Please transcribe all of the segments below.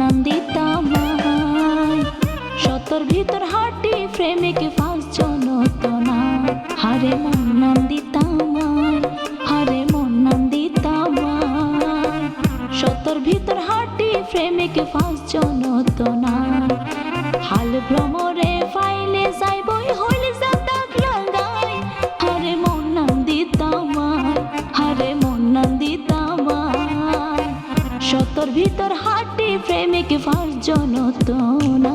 নন্দিতা মাহাই সতর ভিতর হাঁটি প্রেমিক ফাঁস জনতনা। হারে মন নন্দিতা মাই হারে মন নন্দিতা মাই সতর ভিতর হাঁটি প্রেমিক ফাঁস জনতনা। হাল ভ্রমরে ভিতর হাটি প্রেমিক ফাঁস জনতনা।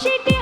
she did.